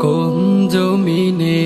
কোন জমিনের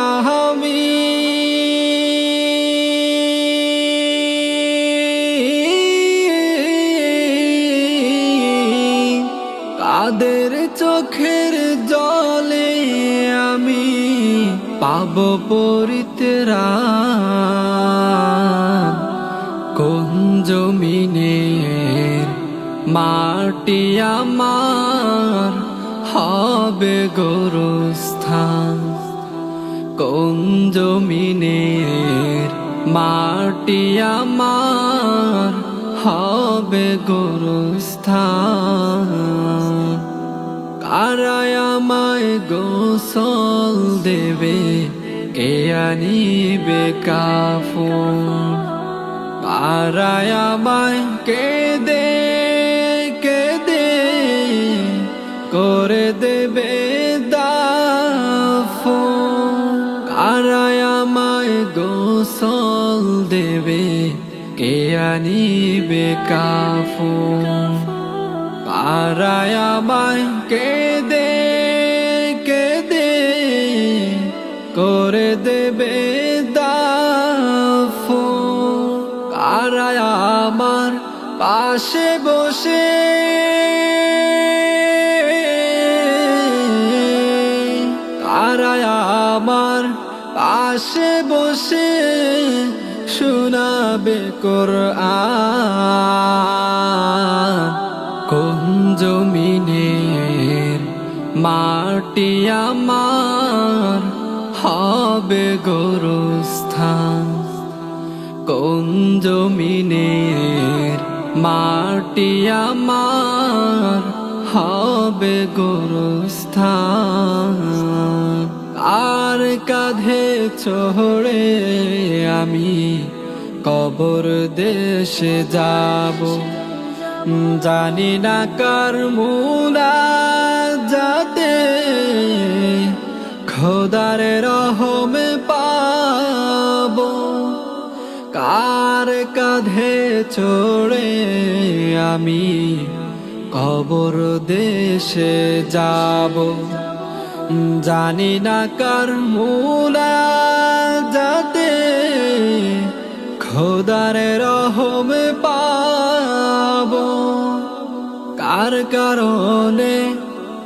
কাদের চোখের জলে আমি পাব পরিতেরা কোন জমিনের মাটি আমার হবে গোরস্থান? কোন জমিনের মাটি আমার হবে গোরস্থান। কারায় আমায় গোসল দেবে কে আনিবে কাফন। আমায় কে দে কে দে করে দেবে কে আনিবে কাফন কারায় আমায় কে দে কে দে করে দেবে দাফন কারায় আমার পাশে বসে। কারায় আমার পাশে বসে। শোনাবে কোরআন। কোন মাটি আমার হবে গোরস্থান? কোন জমিনের মাটি আমার হবে গোরস্থান? আর কাঁধে চড়ে আমি কবর দেশে যাব। জানি না কার মুলা যাতে খোদার রহমে পাব। কার কাঁধে চড়ে আমি কবর দেশে যাব। জানি না কার মুলা খোদার রহমে পাব। কার কারণে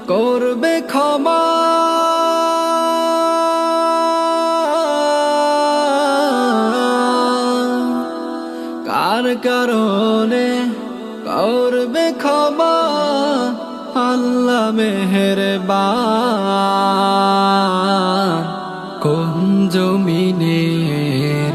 করবে ক্ষমা? কার কারণে করবে ক্ষমা? আল্লাহ মেহেরবান। কোন জমিনের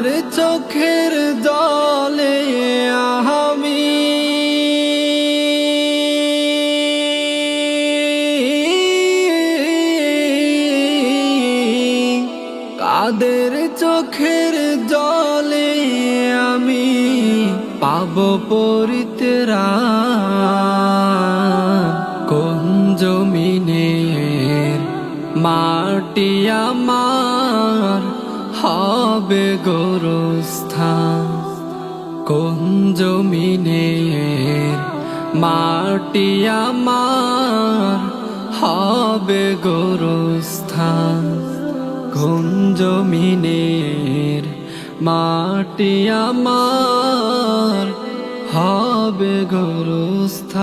পাব পরিতেরা কোন জমিনের মাটি আমার হবে গোরস্থান? কোন জমিনের মাটি আমার হবে গোরস্থান? কোন জমিনের মাটি আমার হবে গরুস্থান।